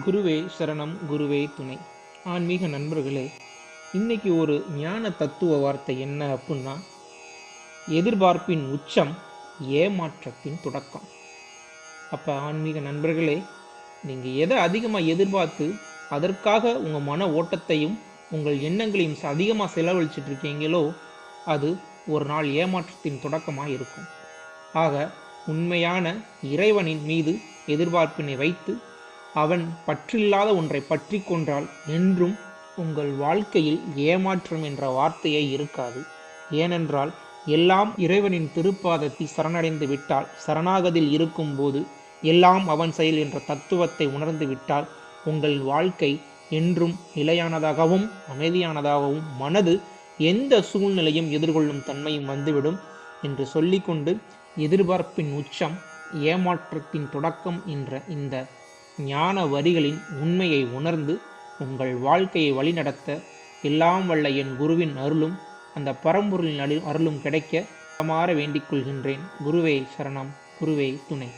குருவே சரணம் குருவே துணை. ஆன்மீக நண்பர்களே இன்னைக்கு ஒரு ஞான தத்துவ வார்த்தை என்ன அப்படின்னா எதிர்பார்ப்பின் உச்சம் ஏமாற்றத்தின் தொடக்கம். அப்போ ஆன்மீக நண்பர்களே நீங்கள் எதை அதிகமாக எதிர்பார்த்து அதற்காக உங்கள் மன ஓட்டத்தையும் உங்கள் எண்ணங்களையும் அதிகமாக செலவழிச்சிட்டு இருக்கீங்களோ அது ஒரு நாள் ஏமாற்றத்தின் தொடக்கமாக இருக்கும். ஆக உண்மையான இறைவனின் மீது எதிர்பார்ப்பினை வைத்து அவன் பற்றில்லாத ஒன்றை பற்றி கொன்றால் என்றும் உங்கள் வாழ்க்கையில் ஏமாற்றம் என்ற வார்த்தையே இருக்காது. ஏனென்றால் எல்லாம் இறைவனின் திருப்பாதத்தில் சரணடைந்து விட்டால் சரணாகதில் இருக்கும்போது எல்லாம் அவன் செயல் என்ற தத்துவத்தை உணர்ந்து விட்டால் உங்கள் வாழ்க்கை என்றும் நிலையானதாகவும் அமைதியானதாகவும் மனது எந்த சூழ்நிலையும் எதிர்கொள்ளும் தன்மையும் வந்துவிடும் என்று சொல்லிக்கொண்டு எதிர்பார்ப்பின் உச்சம் ஏமாற்றத்தின் தொடக்கம் என்ற இந்த ஞான வரிகளின் உண்மையை உணர்ந்து உங்கள் வாழ்க்கையை வழிநடத்த எல்லாம் வல்ல என் குருவின் அருளும் அந்த பரம்பொருளின் அருளும் கிடைக்க மாற வேண்டிக் கொள்கின்றேன். குருவே சரணம் குருவே துணை.